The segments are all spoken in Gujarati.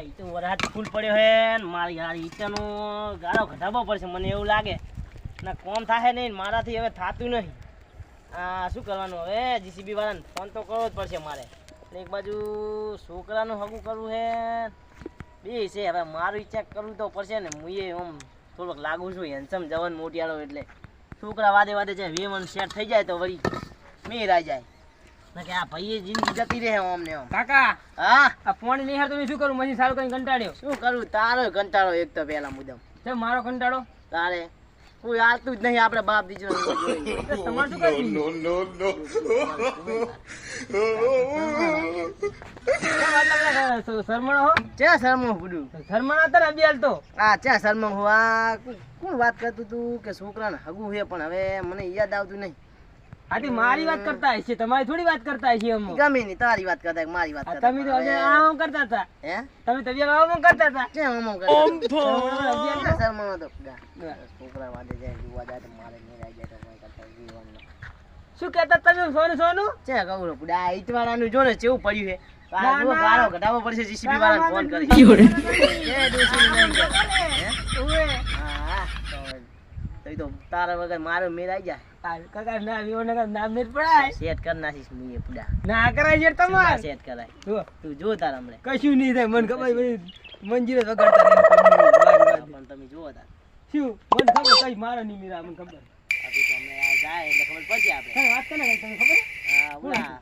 આ તો વરસાદ ફૂલ પડ્યો હે ને મારી યાર ઈટાનો ગાળો ઘટાડવો પડશે, મને એવું લાગે. ના, કોમ થાય નહીં મારાથી હવે થાતું નહીં. આ શું કરવાનું હવે? જીસીબી વાળાને ફોન તો કરવો જ પડશે મારે. એક બાજુ છોકરાનું હગું કરવું હે બે છે, હવે મારું ચેક કરવું તો પડશે ને. હું એ આમ થોડોક લાગુ છું હેન્સમ જવાન મોટિયાળો એટલે. છોકરા વાદે વાદે જાય વેમન સેટ થઈ જાય તો વળી આવી જાય. કે આ ભાઈએ જિંદગી જતી રહે અમને કાકા હા? આ ફોન નહીં તમે શું કરું? મશીન સારું કઈ કંટાળ્યો. શું કરું? તારો કંટાળો એક તો પહેલા મુદમ છે મારો કંટાળો? તારે? કોઈ આવતું જ નહીં આપણે બાપ બીજો તમારે શું કરવું? શરમણો હો? ચા શરમણો ને અબિયાલ તો? આ ચા શરમો હોવા કોણ વાત કરતું તું કે છોકરાને હગું છે? પણ હવે મને યાદ આવતું નહીં. આથી મારી વાત કરતા હશે તમારી થોડી વાત કરતા હશે અમો ગમે નહીં તારી વાત કરતા કે મારી વાત કરતા તમે તો અમે આમ કરતા હતા. હે? તમે તો અબિયાલ આમ કરતા હતા. કે આમ કરતા? અબિયાલ સર શરમો તો છોકરા વાદે જાય જોવા જાય તો મારે નહીં જાય તો કોઈ કરતા જીવન શું કહેતા તમે સોનું સોનું? છે કહું બુડા પુડા વાળાનું જો ને કેવું પડ્યું છે. ગાળો ઘટાડવો પડશે જીસીબી વાળાને ફોન કરી. એ ડોશીને નહીં કરે. હે? ઉવે. તો- તારા વગર મારો મેર આઈ જાય. કાકા ના વિવો ના નામ મેર પડાય. સેટ કર નાખીશ હું એ ના કરાય છે તમાર. સેટ કરાય. જુઓ, તું જો તાર હમણે. કશું નહીં થાય મને ખબર પડી. વગર. પણ તમે જુઓ તાર. શું? મને ખબર કઈ મારો નહીં મીરા મને ખબર. આપી તો આ જાય એટલે ખબર પછી આપણે વાત કરે તમને ખબર? હા ઓલા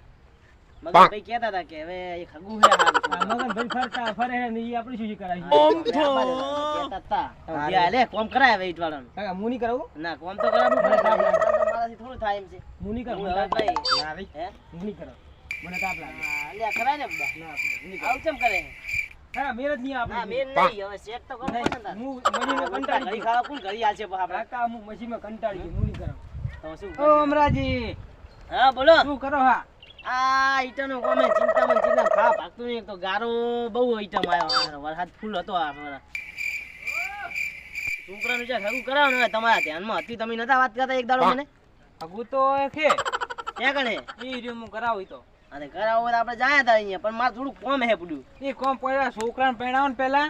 મગર કહેતા હતા કે હવે એ ખગું છે હારું આ મગન ભાઈ ફરતા ફરે ને ઈ આપણે શું શું કરાય કહેતા હતા. હવે લે કોમ કરાય હવે ઈંટવાળાનું. કાકા હું નહીં કરાવું? ના કોમ તો કરાવવું પડે મારાથી થોડું થાય એમ છે. હું નહીં કરું હવે ભાઈ- ના ભાઈ. હે? હું નહીં કરાવું. મને તાપ લાગે. લે કરાય ને બધા. ના નહીં આવું ચમ કરે? કાકા મેર જ નહીં આપણે. મેન નહીં હવે ચેક તો કરવું ને હું મશીનમાં કંટાળી ગયો. ખાવા કોણ ઘડી આલશે પણ આપણે? કાકા હું મશીનમાં કંટાળી ગયો. હું નહીં કરાવું. તો શું ઓ અમરાજી હા બોલો. શું કરો હા? આ ઈટાનો કોમે ચિંતામાં ચિંતા. ખા ભાગતું નહીં. તો ગારો બહુ ઈટમ આવ્યો વરસાદ ફૂલ હતો આ છોકરાનું જે ખરું કરાવો ને તમારા ધ્યાનમાં. હતી તમે નતા વાત કરતા એક દાડો મને? અગુ તો છે. ક્યાં કણે? એ રીમ હું કરાવું તો. અને કરાવો આપણે જાય હતા અહીંયા પણ મારે થોડું કોમ હે પડ્યું એ કોમ પડ્યા છોકરાને પહેણાવો ને પેલા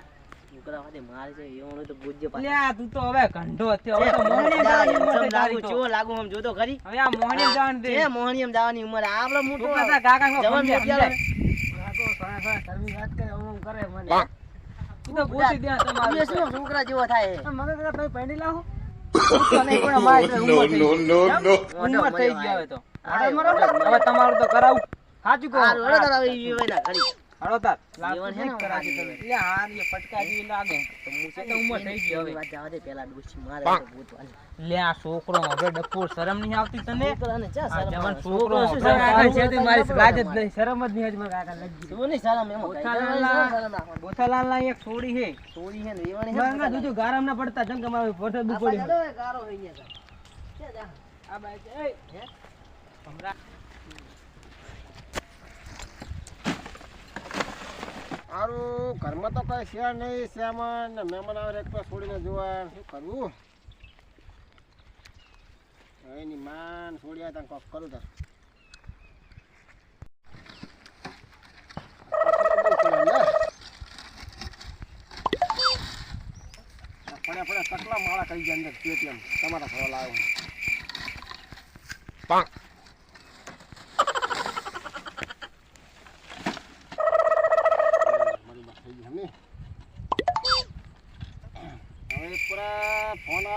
છોકરા સાથે મારે છે એવું તો પૂજ્ય પાછા. લ્યા તું તો હવે ઘંટો થયો હવે તો મોહણીએ જવાની ઉંમર લાગુ તારી લાગુ આમ જોતો ખરી? હવે આ મોહણીએ જવાનું દે. છે મોહણીયમ જવાની ઉંમર આપણે મોટો છોકરા કાકા જવાન સમજાય, મોટિયાળો. કાકો સારા સારા વાત કરે ઓમ ઓમ કરે મને. તો ગોતી દે તમારે શું છોકરા જેવો થાય? છે? મગર તમે પહેરી લાવો? તો ઉંમર થઈ ગઈ. હવે? હવે તમારું કરાવું. સાચું કહો. હારું, હેડો હાલો તાર જીવન છે ને તમે એટલે હાર એ ફટકા જેવી લાગે તો હું તો ઉંમર થઈ ગઈ હવે. વાત જવા દે, પેલા ડોશી મારે ભૂત વાળી. લે આ છોકરો હવે ડફોર શરમ નહીં આવતી તને છોકરાને ચા શરમ જવાન આવે? છોકરો શું શરમ આવે? છે તે મારી લાજ જ નહીં શરમ જ નહીં હજી કાકા લાગી શું નહીં શરમ એમાં? બોથાલાલના- શરમ રાખવાની. એક છોડી હે છોડી છે ને છે ને જોજો ગારામ ના પડતા મારે વરસાદ બહુ આ ગારો બાઈ હે? ભમરા. મારું ઘરમાં તો કઈ છે નહીં, શ્યામન. ને મહેમાન આવે એક તો છોડીને જોવા શું કરવું? એની માન છોડ્યા આવે કોક કરું તાર. પડ્યા પડ્યા તકલા માળા કરી જાય અંદર પેટીએમ તમારા ઘરે લાવ્યો બરોબર થઈ ગયું ને હવે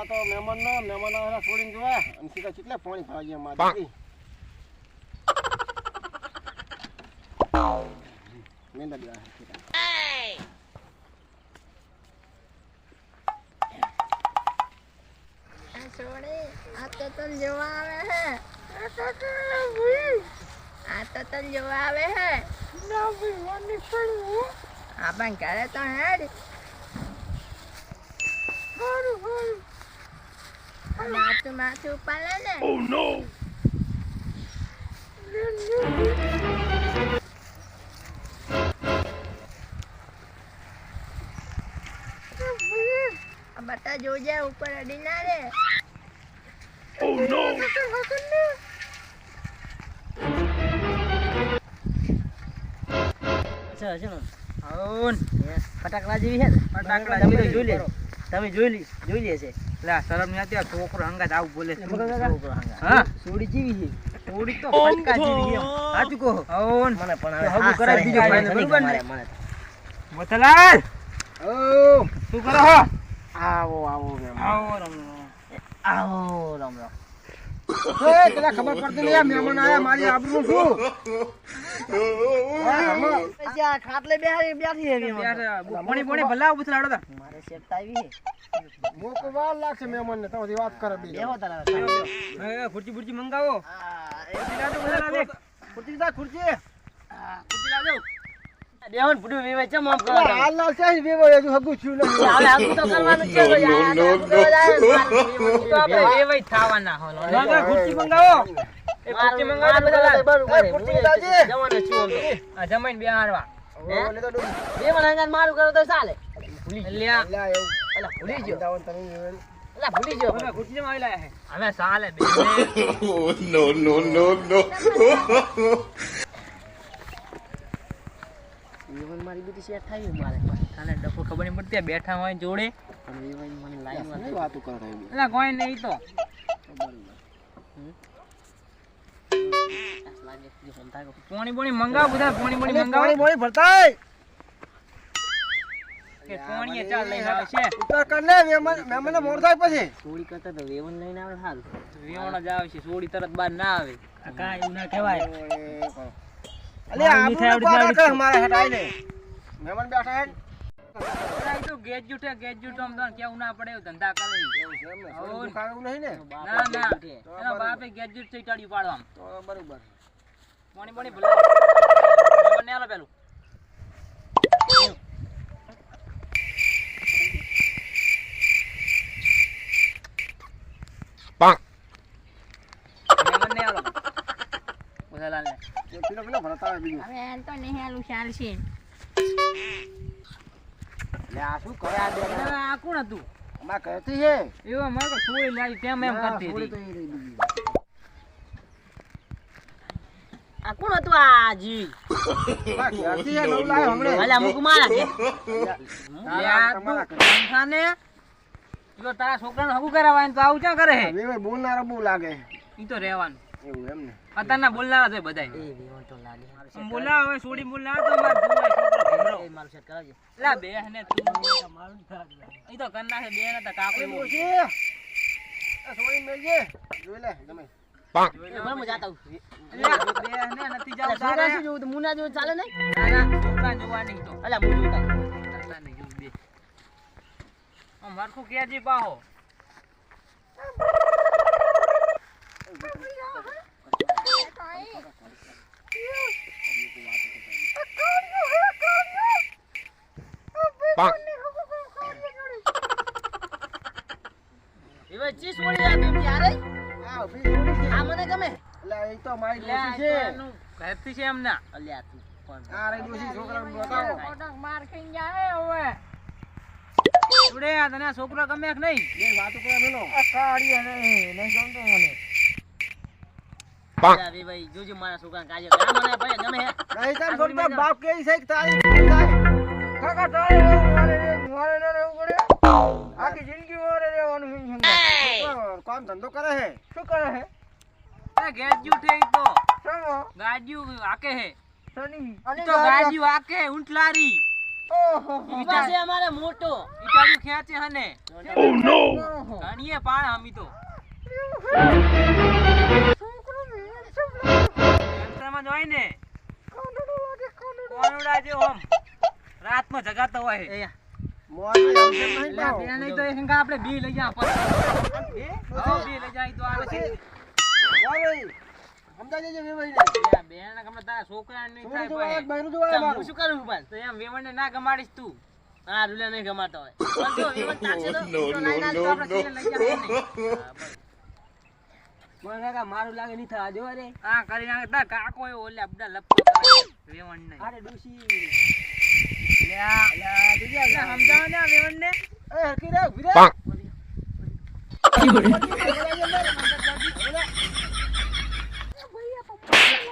પૂરા ફોન આવતો મહેમાનનો મહેમાન આવે છોડીને જોવા. અને સીધા કેટલા પાણી ભરાઈ ગયા મારી. મેંદા દેવા. છોડી આ તો તને જોવા આવે હે. આ તો તને જોવા આવે હે. આ પણ ઘરે તો હેડ માથું માથું ઉપાડે ને આ બટા જોજે ઉપર અડી ના રે છે હશે ને આવું ને. ફટાકડા જેવી છે ફટાકડા તમે જોઈ લે તમે જોઈ લી જોઈ લે છે લે શરમ નહીં આવતી આ છોકરો હંગાત આવું બોલે. હા સોડી જીવી છે સોડી તો ફટકા જીવી. સાચું કહો ઓન મને પણ હવે હગું કરાવી દીધું સળે, બરોબર ને? તો. ઓ શું કરો હો આવો આવો. આવો રમ. આવો રામ રામ એ, તને ખબર પડતી નહીં આ મહેમાન આયા મારી આબરૂ શું આ ખાટલે બેહાડી બેઠી છે એની યાર, માં. પોણી પોણી ભલા ઉભું થલાડો તા. મારે શેઠ આવી છે મોકો વાર લાગશે મહેમાનને તમારી વાત કરે બેહો તારા ખાટલે. ખુરચી બુરચી મંગાવો એ લાવજો. બેહો ને કરો હાલ છે વેવો હગું તો કરવાનું છે ને તો આપણે હો. ખુરચી મંગાવો એ મારું- મંગાવો બધા બરોબર. ખુરશી લાવજે. જવાનો છું તો. આ જમાઈને બેહાડવા ઓ, લે તો ડૂબી. બે મને મારું કરો તો ચાલે. લ્યા અલા, એવું. અલા ભૂલી ગયો. તમે. અલા ભૂલી ગયો. અમે ખુરચી માં આવેલા હે? અમે સાલે બે no no no no no. મારી બીટી શેર થાય મારે. તને ડફો ખબર નહીં પડતી બેઠા હોય જોડે. પણ વિવાહ મને લાઈનમાં માં વાતો કરો છો કોઈ નહીં. તો પોણી પોણી મંગાવ બધા પોણી પોણી મંગાવ. પોણી પાણી ભરતાય. કે પોણીએ ચાલ લઈને આવે છે. ઉતાર કર લે, મહેમાન- મહેમાનને મોડ થાય પછી. સોડી કરતા તો વેવન લઈને આવે હાલ. વેવણ જ આવે છે સોડી તરત બહાર ના આવે. કાઈ એવું ના કહેવાય. અલે, આબરૂને મારા હટાઈ અમારા મેમન બેઠા હે. આમ કેવું ના પડે ધંધા કરે. એવું છે નહીં ને? ના ના. એનો બાપે પાડવા આમ. તો બરોબર. પોણી પોણી ભલે. વેવણ આલો પેલું. વેવણ ને આલો બધાલાલ ને. એ પીલો પીલો ભરતા બીજું. હવે એમ તો નિહાલું ચાલશે. લે, આ શું કરે આ બે આ કોણ હતું? અમારા ઘરેથી છે. એવો તો સોળી લાવી તેમ એમ કરતી હતી. એ રહી બીજી. આ કોણ હતું આ જી અમારા છે, નવું લાવ્યો હમણાં. અલા મુક મારા કે લે આ તું જો તારા છોકરાને હગું કરાવવાનું તો આવું ક્યાં કરે હે બોલનારો બહુ લાગે. ઈ તો રહેવાનું. એવું એમ ને. અત્યારના બોલનારા છે એ તો લાગે બોલા હવે તો માર છોકરો એ કરાવજે. લા તો. કરના છે તો મેલજે. જોઈ લે તમે પાહો. ચીસ વળી આ ત્યારે આ. આ મને ગમે એટલે એ તો મારી લે આ ડોશી તો છે ઘરથી છે એમના અલ્યા તું આ રહી ડોશી છોકરાને બતાવો કોટક માર ખાઈને જાય હવે આ તને છોકરો ગમે કે નહીં બે વાતો કરે મેલો અલ્યા વે ભાઈ જોજો મારા છોકરાને કાજે આ મને ભાઈ ગમે હે. નહીં તાર છોકરા બાપ કે છે કે તારી છોકરી થાય. કાકા તારે રહેવું, મારે રહેવું, મારે ન રહેવું પડે. આખી જિંદગી મારે રહેવાનું છોકરો કામ ધંધો કરે છે. શું કરે છે? એ ગેજ્યુટ હે ઈ તો. શેનો? ગાડીયું હાકે હે શેની? ઈ તો ગાડીયું હાકે ઊંટ લારી ઓહો, ઈટા છે અમારે મોટો. ઈટાડ્યું ખેંચે હને. ઓહો. ઘણીએ પાડ હમી તો. યંત્રમાં જ ને? કોનુડા જે ઓમ રાતમાં જગાતો હોય. એ મોરબી આવશે નહીં એટલે આ પાહો. બે લઈ જા બી? લઈ જાય તો આવે છે. ના ગમાડીશ તું. આ રૂલે નહીં ગમાતો હોય. મને કાકા મારું લાગે નહીં થવા જો રે. હા કરી નાખે. તાર કાકો એવો ઓલે બધા લપકો વેવણ નહીં અરે ડોશી. લે આ લે સમજાવો ને? વેવણ ને? એ, હરખી રે, ઊભી રે.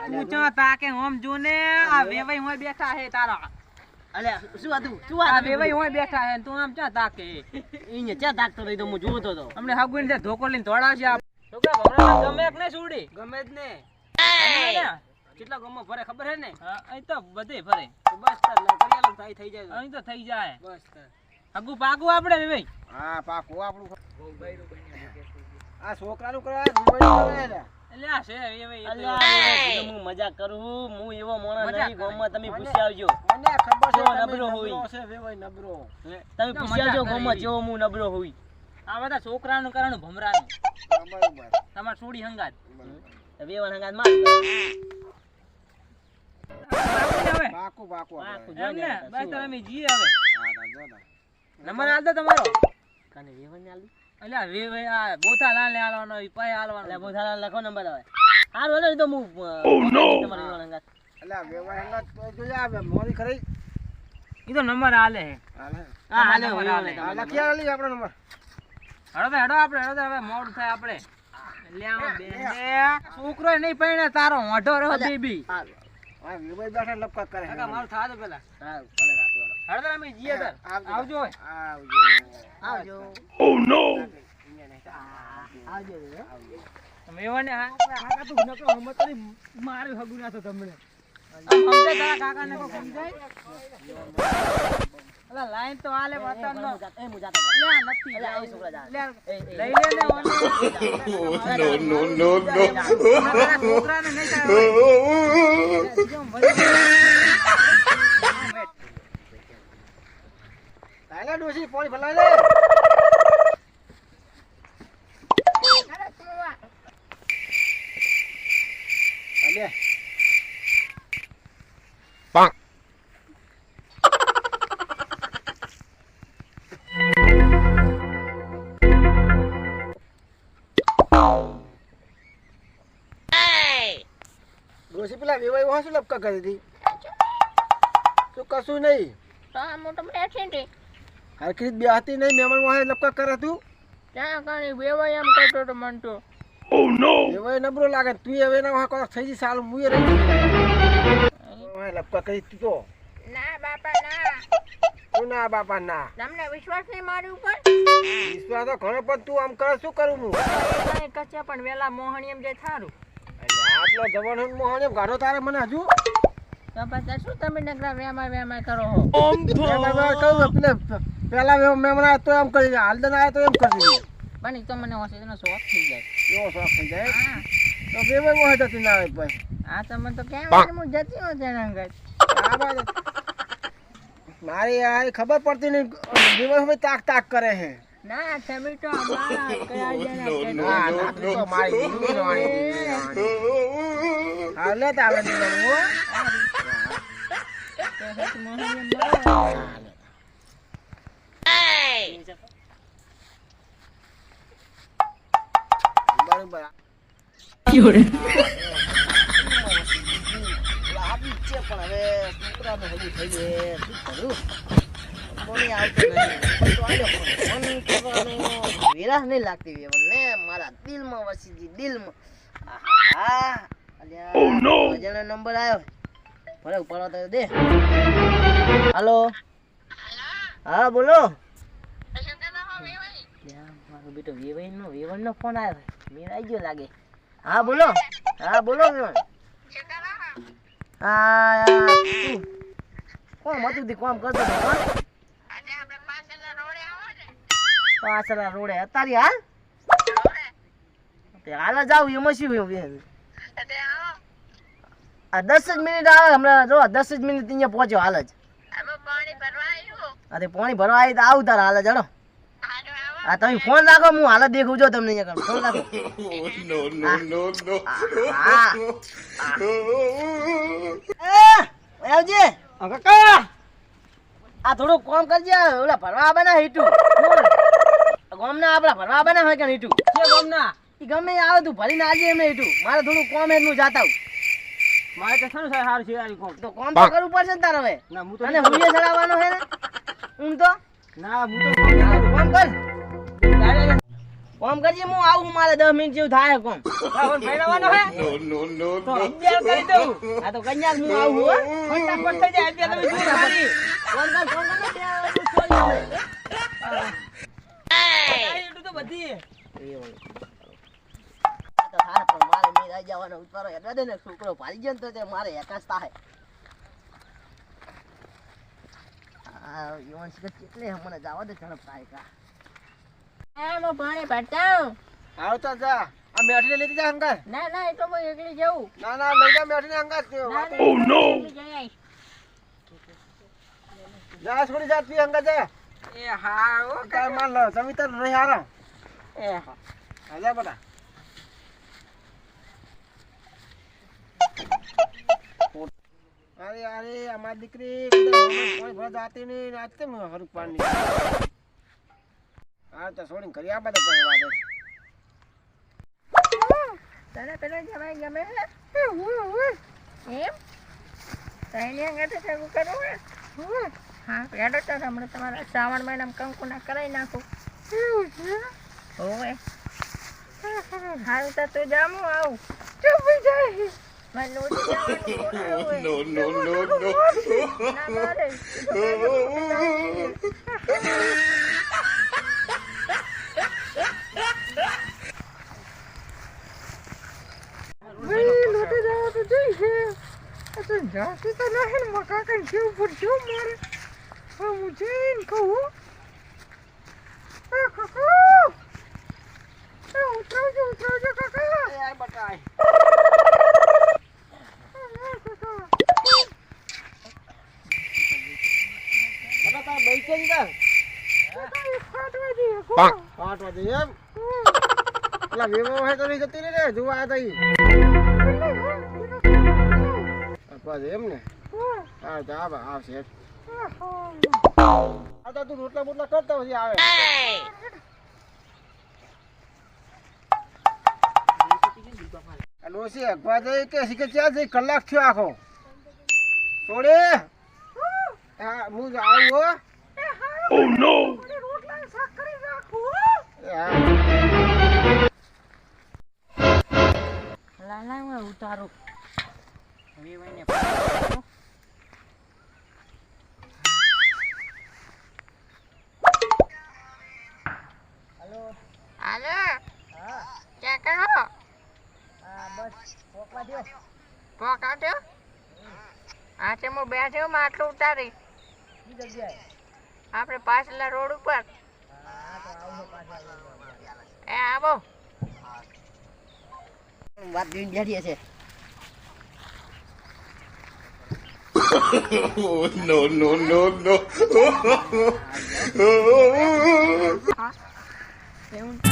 ઊંચો તાકે ઓમ જો ને આ વેવાઈ હોય બેઠા હે તારા. અલ્યા શું હતું શું આ વેવાઈ હોય બેઠા હે તું આમ ચા તાકે? એને ચા તાકતો રહી તો હું જોતો હતો અમને હાગુન ને ધોકો લઈને દોડાવશે આ છોકરા ભમરામાં ગમે કે નહીં સુડી ગમે જ ને. કેટલા ગમો ફરે ખબર હે ને? અહીં તો બધે ફરે. બસ તાર કરિયાલો થાય થઈ જાય અહીં તો થઈ જાય. બસ તાર. હગુ પાકું આપણે વેવાઈ હા પાકું આપણું. આ છોકરાનું કરે ને છે એ હું મજાક કરું હું એવો મોણસ મજાક નહીં કરે. તમે પૂછી આવજો. મને ખબર છે કેવો નબળો હોય. નબળો. છે તમે પૂછી આવજો ગોમાં ગામમાં જેવો હું નબળો હોય. આ બધા છોકરાનું કરવાનું ભમરાનું. તમાર છોડી હંગાત. બે વાર હંગાત માર પાકું ને હવે? પાકું પાકું પાકું. આપણે. એમ ને બસ તમે અમે હવે. હા, તાર જો તાર. નંબર આલ દો તમારો. કાને વેવણ ને આલી અલ્યા વેવાઈ આ બોથા લાલ ને આલવાનો પાય આલવાનો. અલ્યા બહુ લખો નંબર હવે. હારું હાલો તો હું તમારા વેવણ હંગાત. અલ્યા વેવાઈ હંગાત તો જોજે આ મોરી ખરી. ઈ તો નંબર આલે હે. હાલે. હા હાલો આલે. લખી આલી આપણો નંબર. હડો તો હેડો આપણે હેડો હવે મોડ થાય આપણે લે આમાં બેને છોકરો નહીં પૈણે તારો મોઢો રહ્યો બેબી બેઠા લપકા કરે મારું થા દો પેલા તો અમે જીએ તાર આવજો. આવજો હવે. આવજો આવજો તમે એવા ને હા કાકા નકરો હમત કરી મારું હગું ના તો તમને સમજાય તારા કાકાને કોઈ સમજાય અલા લાઈન તો આલે વતન નો એ હું જાતો. લે નથી અલ્યા, એ છોકરા જા. લે એ, એ, લઈ લે ને ઓને no, no, no, છોકરાને નહીં થાય no. કેમ વળી ગયો? લાયલા ડોશી પાણી ભલાઈ લે શું લપકા કરી હતી તો કશું નહીં. હા આ મોટો બેઠી હતી. હરખી બે હતી નહીં મહેમાન વાહે લપકા કરે તું. ત્યાં કાણી વેવાય એમ કરતો તો મન તો. વેવાઈ નબરો લાગે તું હવે ના વાહ કોક થઈ જી સાલ મુય રહી વાહે લપકા કરી તું તો. ના બાપા ના. તું ના બાપા ના. તમને વિશ્વાસ નહીં મારી ઉપર? વિશ્વાસ તો ઘણો પણ તું આમ કરે શું કરું હું? કચ્યા પણ વેલા મોહણી એમ જે થારું. આટલો જવાનો મોહન એમ ગાડો તારે મને હજુ. બાપા પછી શું તમે નકરા વેમાય વેમાય કરો હો? મહેમાન વાહ કહું એટલે પેલા મહેમાન આવ્યા તો એમ કરી દે દન આવ્યા તો એમ કરી દે પણ ઈ તો મને ઓછીનો શોખ થઈ જાય. એવો શોખ થઈ જાય? હા. તો બે બે મોહ જતી ના આવે ભાઈ. આ તો મને તો કેમ હું જતી હોઉં તેના અંગત? મારી આ ખબર પડતી નહીં દિવસ ભાઈ તાક તાક કરે છે. ના તમે તો અમારા કયા જણા ના ના તું તો મારી દીકરી વાણી દીકરી વાણી. હા લે તારે બરોબર પણ હવે છોકરાને હજુ થઈ જાય શું કરું કોની આવતું નથી. નહીં લાગતી વેવણને. મારા દિલમાં વસી ગઈ, દિલમાં. અલ્યા, અજાણ્યો નંબર આવ્યો ભલે ઉપાડવા તો દે હાલો હા બોલો મારો બેટો વેવાઈનો વેવણનો ફોન આવ્યો મેળ ગયો લાગે હા બોલો હા બોલો હા કોણ હતું કોમ કરતો પાછળ રોડે અતારી હાલ તે હાલ જ આવું એમાં શું? આ દસ જ મિનિટ આવે હમણાં જો દસ જ મિનિટ અહીંયા પહોંચ્યો હાલ જ. અરે પાણી ભરવા આવી તો આવું તાર હાલ જ હડો હા તમે ફોન રાખો હું હાલ જ દેખું જો તમને અહીંયા ફોન રાખો. આવજે. કાકા આ થોડું કોમ કરજે ઓલા ભરવા બના હીટુ ગામના આપડા ભરવા બના હોય કે હીટુ કે ગમના. ઈ ગમે આવે તું ભરીને આજે એમને હીટુ મારે થોડું કોમ એનું જાતા હું મારે તો શું સાહેબ હારું છે કોમ? તો કોમ તો કરવું પડશે ને તારે હવે. ના હું તો અને હુઈએ ચડાવવાનો હે ને? હું તો? ના હું તો કોમ કોમ કર. કોમ કરજે હું આવું મારે દસ મિનિટ જેવું થાય કોમ. રાવણ ફેરવાનો હે નો નો નો તો. અગિયાર કરી દઉં. આ તો કન્યા હું આવું હો. ફટાફટ થઈ જાય અત્યારે તમે શું કરી કોમ કર કોમ કર ને ત્યાં છોડી દે. એટલું તો બધી એવું. આ તો હારે પણ મારે નહીં રહી જવાનો ઉતારો એટલે દે ને છોકરો ભારી ગયો તો મારે એકાશ થાય આ યુવાન શિખર કેટલે મને જવા દે ઝડપ થાય કા. પાણી ભરતાઉં આવતા જા. આ મેઠીને લીધી જા અંગર ના ના એ તો હું એકલી જઉં. ના ના લઈ જા મેઠીને ને ના ના no! જઈ આવીશ. જા છોડી જા તું અંકલ જા. એ હા ઓ કાય માન લો સવિતા નહીં હારો. એ હા બટા. અરે અરે અમારી દીકરી કોઈ ભર જાતી નહીં. આજ કેમ હરુક પાણી હા તો છોડીને કરી આ બધા પછી વાગે તને પેલા જમાઈ ગમે? એમ? તને અંગાતે ભેગું કરવું હે? હા પેડો તો હમણાં તમારા શ્રાવણ મહિનામાં કંકુના કરાવી નાખું. હોવે. હારું તો તું જામો આવું. ચૂપ જાય. No, no, no, no. લોટી જવા તો નહીં મકા કઈ પર પડશું મારે હું જઈને કહું એ કાકા એ પેલા વિવો હોય તો નહીં જતી રે જોવા આવ્યા એમ ને હા તો આવ આવશે તું રોટલા બોટલા કરતા પછી આવે આ ડોશી અગવા જઈ કે શીખે ત્યાં જઈ કલાક થયો આખો. છોડે હા હું આવું હો. એ હા. લાલા હું. ઉતારું. વિવાઈને પોકા દો હા તે હું બેઠ્યો આટલું ઉતારી. આપણે પાછલા રોડ ઉપર. એ આવો. વાત જોઈને બેઠી છે no, no, no, no.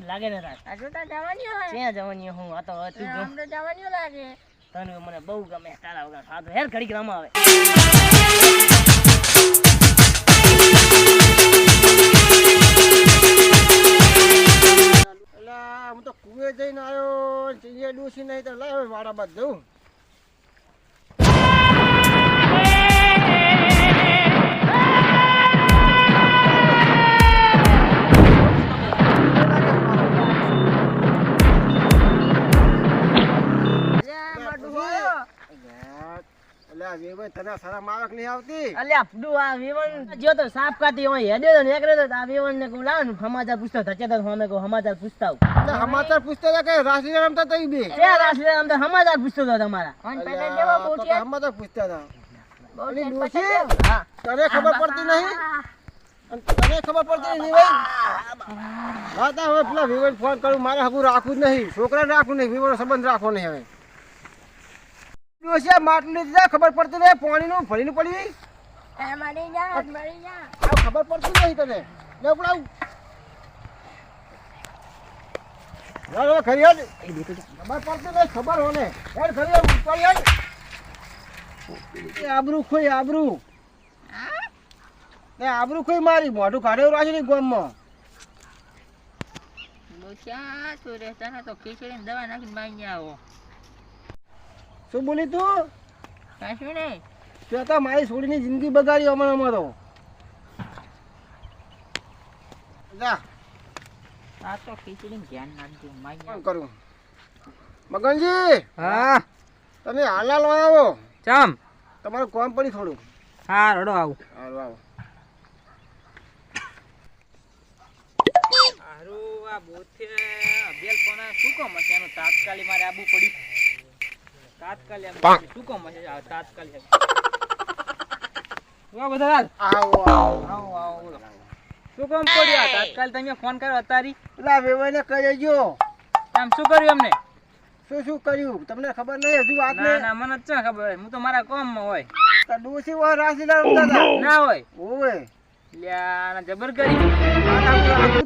જ લાગે ને રાત. હજુ તો જવાની હોય. ક્યાં જવાની હું આ તો તું જો. આમ તો જવાની લાગે. તને મને બહુ ગમે તારા વગર સાધો હેર ઘડી ગ્રામ આવે હું તો કુએ જઈને આવ્યો ડૂસી નહીં તો લાવ વાડા બાદ જવું આ વેવાઈ તને શરમ આવે નહીં આવતી? અલ્યા ફૂડું આ વેવણ જો તો સાફ કાઢી હોય તો તો આ વેવણ ને સમાચાર પૂછતો થચે તો અમે કહું સમાચાર પૂછતા. સમાચાર પૂછતા હતા કે રમતા તઈ બે. તો સમાચાર પૂછતો હતો તમારા. અને પેલા તો તો બોટિયા? સમાચાર પૂછતા હતા. અલી બોટિયા હા. તને ખબર પડતી નહીં? અને તને ખબર પડતી નહીં હા તા હવે પેલા વિવન ફોન કરું મારે હગું રાખવું જ નહીં. છોકરાને રાખવું નહીં વિવન સંબંધ રાખવો નહીં હવે. ડોશિયા માટલું લીધી જા, ખબર પડતી નહીં પાણીનું ભરીનું પડ્યું આ ખબર પડતી નહીં તને. લે ઉપડાવ યાર હવે ખબર પડતી નહીં ખબર હોને. હેડ ખરી હેડ હેડ. આબરૂ ખોઈ આબરૂ. એ આબરૂ ખોઈ મારી મોઢું કાઢ્યું રાખી નહીં ગામમાં. દવા નાખીને બાઈ આવો. શું બોલી તું? કશું નહીં. તે તો મારી છોડીની જિંદગી બગાડી હમણાં અમારો. જા. આ તો ખીચડી ધ્યાન નાખજો માઈ કરું. મગનજી! હા? તમે હાલ લો આવો ચમ? તમારું કોમ પડી થોડું. હા રડો આવું. હારું આવો. હારું આ બોથે અભ્યાસ પણ શું કામ હશે? એનું તાત્કાલિક મારે આબુ પડ્યું તાત્કાલિક શું કામ હશે? તાત્કાલિક બધા આવો આવો આવો આવો. શું કામ પડ્યું આ? તમે ફોન કર્યો અતારી. પેલા વેવાઈને કહી જો આમ શું કર્યું એમને? શું શું કર્યું? તમને ખબર નહીં? હજુ વાત ના ના મને જ ખબર હું તો મારા કામમાં હોય. ડોસી રમતા ના હોય. ઓવે. લ્યા જબર કરી.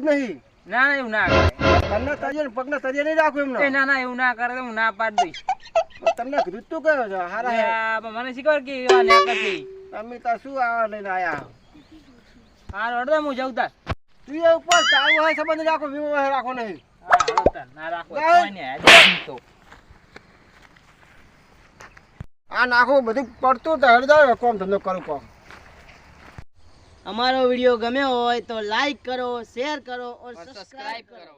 નહીં. ના ના એવું ના કરે. પગના તળિયે ને પગના તળિયે નહીં રાખવું એમ એમને ના ના એવું ના કરે તો હું ના પાડી દઈશ. તમને કીધું તું કયો છો? હારા હે. મને શીખવાડ કે ને કરતી તમે તો શું આવા લઈને આયા? હાર રડો હું જાઉં તાર. તું એ ઉપર ચાલુ હોય સંબંધ રાખો વિવો રાખો નહીં. હા તાર ના રાખો કોઈ નહીં તો. આ નાખું બધું પડતું તો હરદાર કોમ ધંધો કરું કોમ. અમારો વીડિયો ગમ્યો હોય તો લાઈક કરો શેર કરો સબસ્ક્રાઇબ કરો.